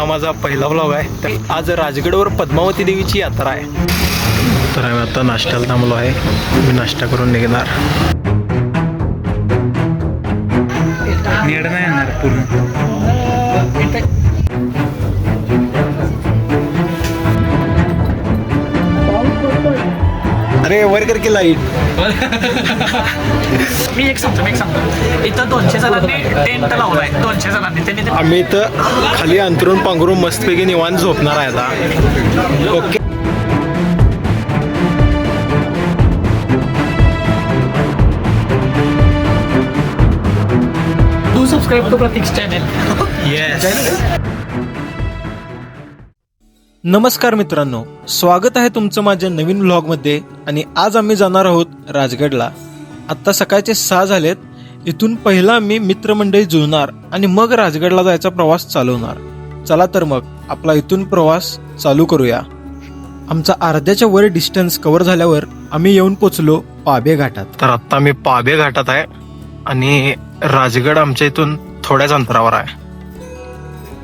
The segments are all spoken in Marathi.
हा माझा पहिला ब्लॉग आहे. तर आज राजगडवर पद्मावती देवीची यात्रा आहे. तर आम्ही आता नाश्त्याला थांबलो आहे. मी नाश्ता करून निघणार. नेड नाही येणार पूर्ण. अरे वर कर की लाइट मी एक सांगतो मी एक सांगतो. इथं दोनशे जणांनी टेंट लावलाय. दोनशे जणांनी. त्यांनी ते आम्ही इथं खाली अंतरून पांघरून मस्तपैकी निवांत झोपणार आहे आता. ओके. तू सबस्क्राईब टू प्रतीक्स चॅनल नमस्कार मित्रांनो स्वागत आहे तुमचं माझ्या नवीन व्लॉगमध्ये आणि आज आम्ही जाणार आहोत राजगडला. आत्ता सकाळचे सहा झालेत इथून पहिला आम्ही मित्रमंडळी जुळणार आणि मग राजगडला जायचा प्रवास चालवणार. चला तर मग आपला इथून प्रवास चालू करूया. आमचा अर्ध्याच्या वर डिस्टन्स कव्हर झाल्यावर आम्ही येऊन पोचलो पाबे घाटात. तर आता मी पाबे घाटात आहे आणि राजगड आमच्या इथून थोड्याच अंतरावर आहे.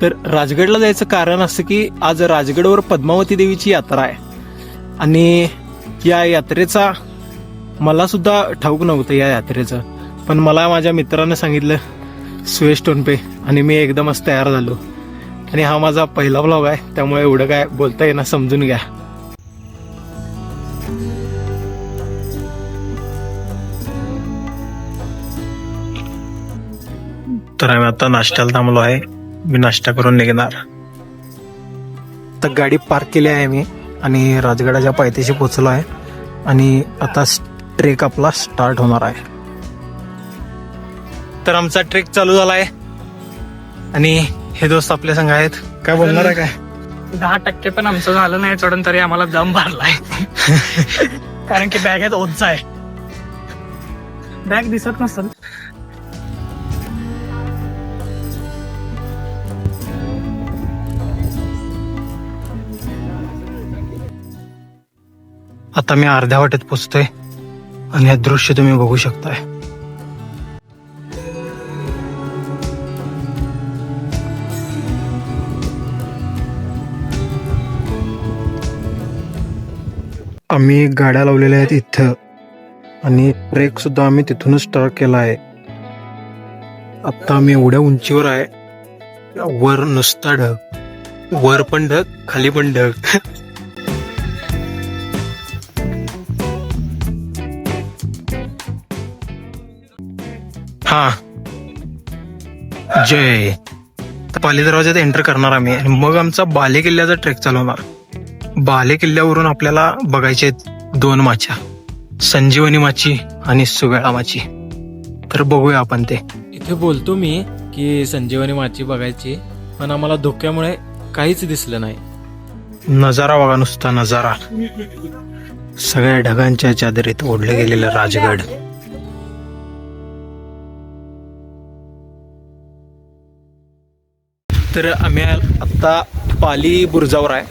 तर राजगडला जायचं कारण असं की आज राजगडवर पद्मावती देवीची यात्रा आहे. आणि या यात्रेचा मला सुद्धा ठाऊक नव्हतं या यात्रेचं. पण मला माझ्या मित्रानं सांगितलं सुयश टोनपे आणि मी एकदमच तयार झालो. आणि हा माझा पहिला ब्लॉग आहे त्यामुळे एवढं काय बोलता येणार समजून घ्या. तर आम्ही आता नाश्त्याला थांबलो आहे. मी नाश्ता करून निघणार. तर गाडी पार्क केली आहे मी आणि राजगडाच्या पायथ्याशी पोचलो आहे आणि आता ट्रेक आपला स्टार्ट होणार आहे. तर आमचा ट्रेक चालू झाला आहे आणि हे दोस्त आपल्या संग आहेत. काय बोलणार आहे काय? दहा टक्के पण आमचं झालं नाही चढून तरी आम्हाला दम भरलाय. कारण की बॅगेत ओझ आहे. बॅग दिसत नसल. आता मी अर्ध्या वाटेत पोचतोय आणि हे दृश्य तुम्ही बघू शकताय. आम्ही गाड्या लावलेल्या आहेत इथं आणि ट्रेक सुद्धा आम्ही तिथूनच स्टार्ट केला आहे. आत्ता आम्ही एवढ्या उंचीवर आहे. वर नुसता ढग. वर पण ढग खाली पण ढग. हा. जय. तर पाली दरवाज्यात एंटर करणार आम्ही. आणि मग आमचा बाले किल्ल्याचा ट्रेक चालवणार. बाले किल्ल्यावरून आपल्याला बघायचे आहेत दोन माच्या. संजीवनी माची आणि सुगळा माची. तर बघूया आपण ते. इथे बोलतो मी की संजीवनी माची बघायची पण आम्हाला धोक्यामुळे काहीच दिसलं नाही. नजारा बघा नुसता नजारा. सगळ्या ढगांच्या चादरीत ओढलं गेलेलं राजगड. तर आम्ही आत्ता पाली बुरजावर आहे.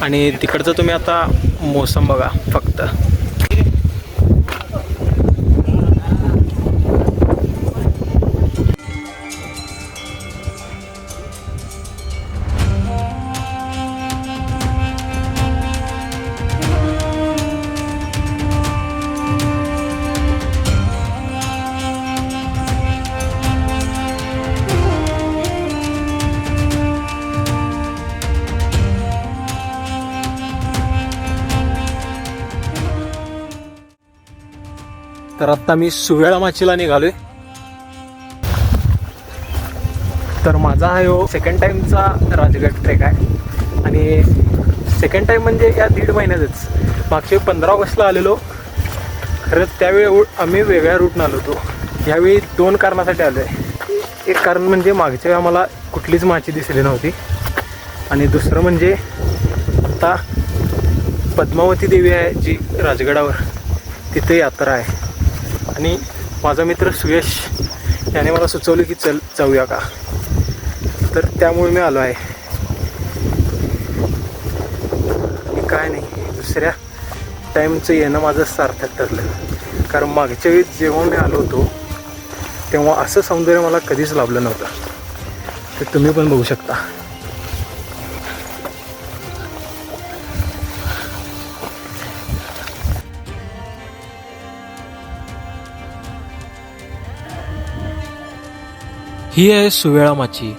आणि तिकडचं तुम्ही आता मोसम बघा फक्त. तर आत्ता मी सुवेळा माचीला निघालोय. तर माझा हा हो सेकंड टाइमचा राजगड ट्रेक आहे. आणि सेकंड टाइम म्हणजे या दीड महिन्यातच. मागचे पंधरा ऑगस्टला आलेलो. खरंच त्यावेळी उ- आम्ही वेगळ्या रूटनं आलो होतो. यावेळी दोन कारणासाठी आलो आहे एक कारण म्हणजे मागच्या वेळी आम्हाला कुठलीच माची दिसली नव्हती. आणि दुसरं म्हणजे आत्ता पद्मावती देवी आहे जी राजगडावर. तिथे यात्रा आहे. आणि माझा मित्र सुयश याने मला सुचवलं की चल जाऊया का? तर त्यामुळे मी आलो आहे. आणि काय नाही दुसऱ्या टाईमचं येणं माझं सार्थक ठरलं. कारण मागच्या वेळी जेव्हा मी आलो होतो तेव्हा असं सौंदर्य मला कधीच लाभलं नव्हतं. ते तुम्ही पण बघू शकता. ही आहे सुवेळा माची.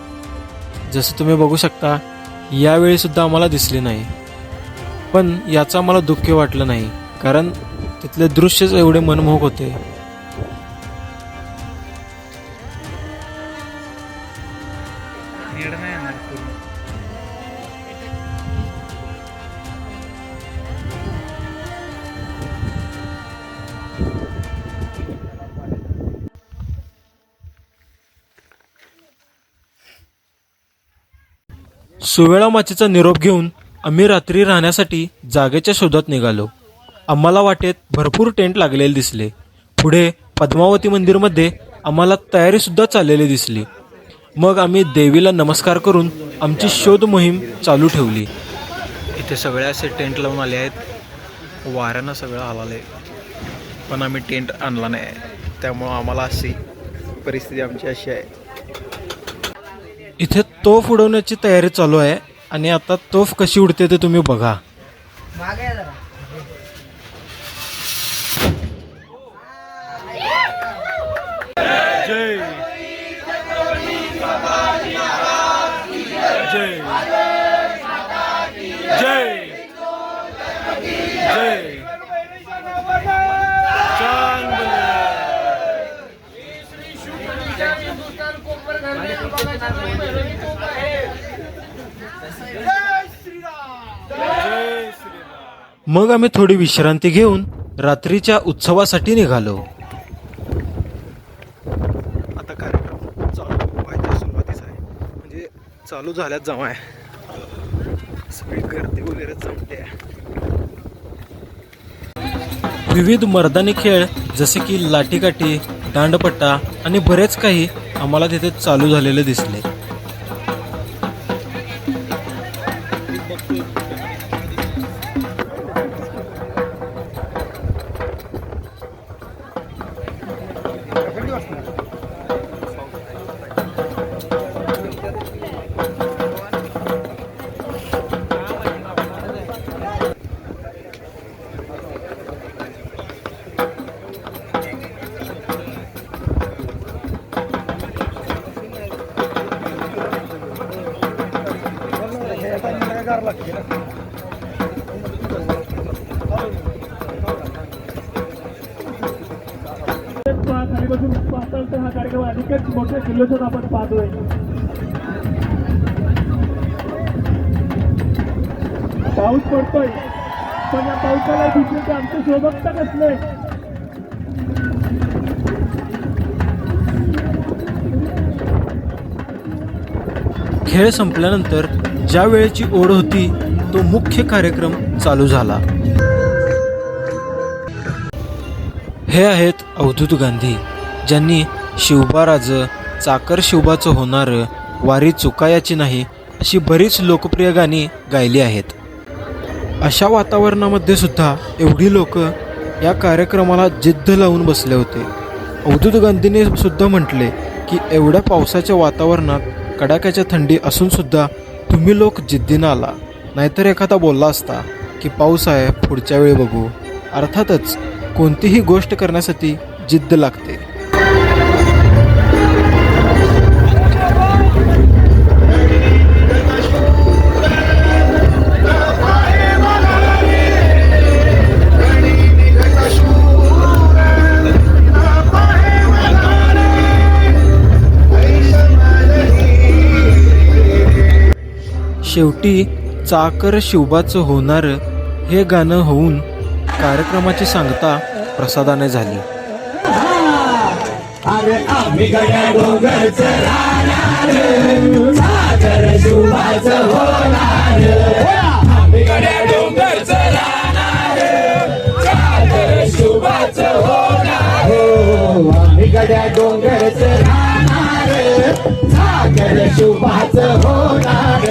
जसं तुम्ही बघू शकता यावेळी सुद्धा आम्हाला दिसली नाही. पण याचं आम्हाला दुःख वाटलं नाही कारण तिथले दृश्यच एवढे मनमोहक होते. सुवेळा माचीचा निरोप घेऊन आम्ही रात्री राहण्यासाठी जागेच्या शोधात निघालो. आम्हाला वाटेत भरपूर टेंट लागलेले दिसले. पुढे पद्मावती मंदिरमध्ये आम्हाला तयारीसुद्धा चाललेली दिसली. मग आम्ही देवीला नमस्कार करून आमची शोध मोहीम चालू ठेवली. इथे सगळे असे टेंट लावून आले आहेत. वाऱ्यानं सगळं हलाले पण आम्ही टेंट आणला नाही. त्यामुळं आम्हाला अशी परिस्थिती आमची अशी आहे. इथे तोफ उडवण्याची तयारी चालू आहे. आणि आता तोफ कशी उडते ते तुम्ही बघा. मग आम्ही थोडी विश्रांती घेऊन रात्रीच्या उत्सवासाठी निघालो. आता कार्यक्रम चालू व्हायच्या सुरुवातीच आहे. म्हणजे चालू झाल्यात जमा आहे सगळी गर्दी वगैरे जमते विविध मर्दानी खेळ जसे की लाठीकाठी दांडपट्टा आणि बरेच काही आम्हाला तिथे चालू झालेले दिसले खाली बसून पाहताल तर हा कार्यक्रम अधिकच मोठ्या किल्लोषात आपण पाहतोय. पाऊस पडतोय. पण या पावसाला दिसले ते आमचं सोबत नसले खेळ संपल्यानंतर ज्या वेळेची ओढ होती तो मुख्य कार्यक्रम चालू झाला. हे आहेत अवधूत गांधी ज्यांनी शिवबाराजं चाकर शिवबाचं होणारं वारी चुकायाची नाही अशी बरीच लोकप्रिय गाणी गायली आहेत. अशा वातावरणामध्ये सुद्धा एवढी लोक या कार्यक्रमाला जिद्द लावून बसले होते. अवधूत गांधींनी सुद्धा म्हटले की एवढ्या पावसाच्या वातावरणात कडाक्याच्या थंडी असून सुद्धा तुम्ही लोक जिद्दीनं आला. नाहीतर एखादा बोलला असता की पाऊस आहे पुढच्या वेळी बघू. अर्थातच कोणतीही गोष्ट करण्यासाठी जिद्द लागते. शेवटी चाकर शिवबाचं होणारं हे गाणं होऊन कार्यक्रमाची सांगता प्रसादाने झाली. गड्या शुभाच होणार.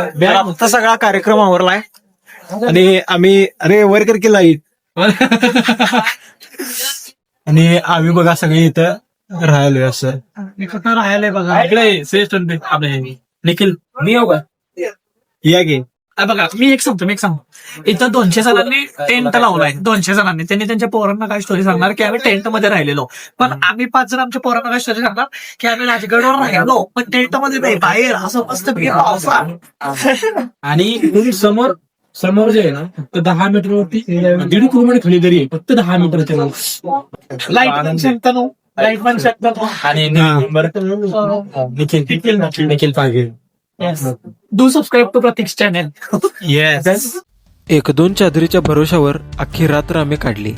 आता सगळा कार्यक्रम आवरलाय आणि आम्ही अरे वर कर की लाइट. आणि आम्ही बघा सगळे इथं राहिलोय असं. मी कुठं राहायला बघा. इकडे श्रेष्ठ आपले निखिल मी येऊ का? या. गे आ, बघा मी एक सांगतो मी एक सांगतो. इथं दोनशे जणांनी टेंट लावलाय. दोनशे जणांनी. त्यांनी त्यांच्या पोरांना काय स्टोरी सांगणार की आम्ही टेंटमध्ये राहिलेलो. पण आम्ही पाच जण आमच्या पोरांना काय स्टोरी सांगणार की आम्ही राजगडवर राहिलो. पण टेंटमध्ये नाही बाहेर असं मस्त आणि समोर समोर जे आहे ना फक्त दहा मीटर वरती दीड किलोमीटर खाली दरी आहे. फक्त दहा नाव लाइट लाइट पण आणि Nikhil Nikhil Nikhil Page do subscribe to Prateek channel yes एक दोन चादरीच्या भरोशावर अख्खी रात्र आम्ही काढली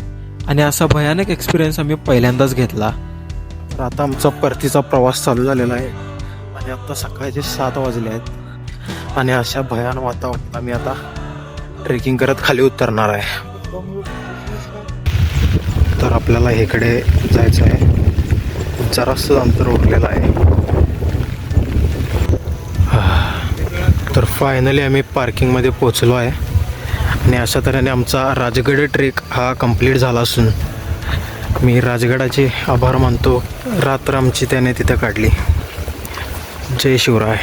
आणि असा भयानक एक्सपिरियन्स आम्ही पहिल्यांदाच घेतला. तर आता आमचा परतीचा प्रवास चालू झालेला आहे आणि आता सकाळचे सात वाजले आहेत आणि अशा भयान वातावरणात आम्ही आता ट्रेकिंग करत खाली उतरणार आहे. तर आपल्याला इकडे जायचं आहे. जरासं अंतर उरलेलं आहे. तर फायनली आम्ही पार्किंगमध्ये पोचलो आहे. आणि अशा तऱ्हेने आमचा राजगड ट्रेक हा कंप्लीट झाला असून मी राजगडाचे आभार मानतो. रात्र आमची त्याने तिथं काढली. जय शिवराय.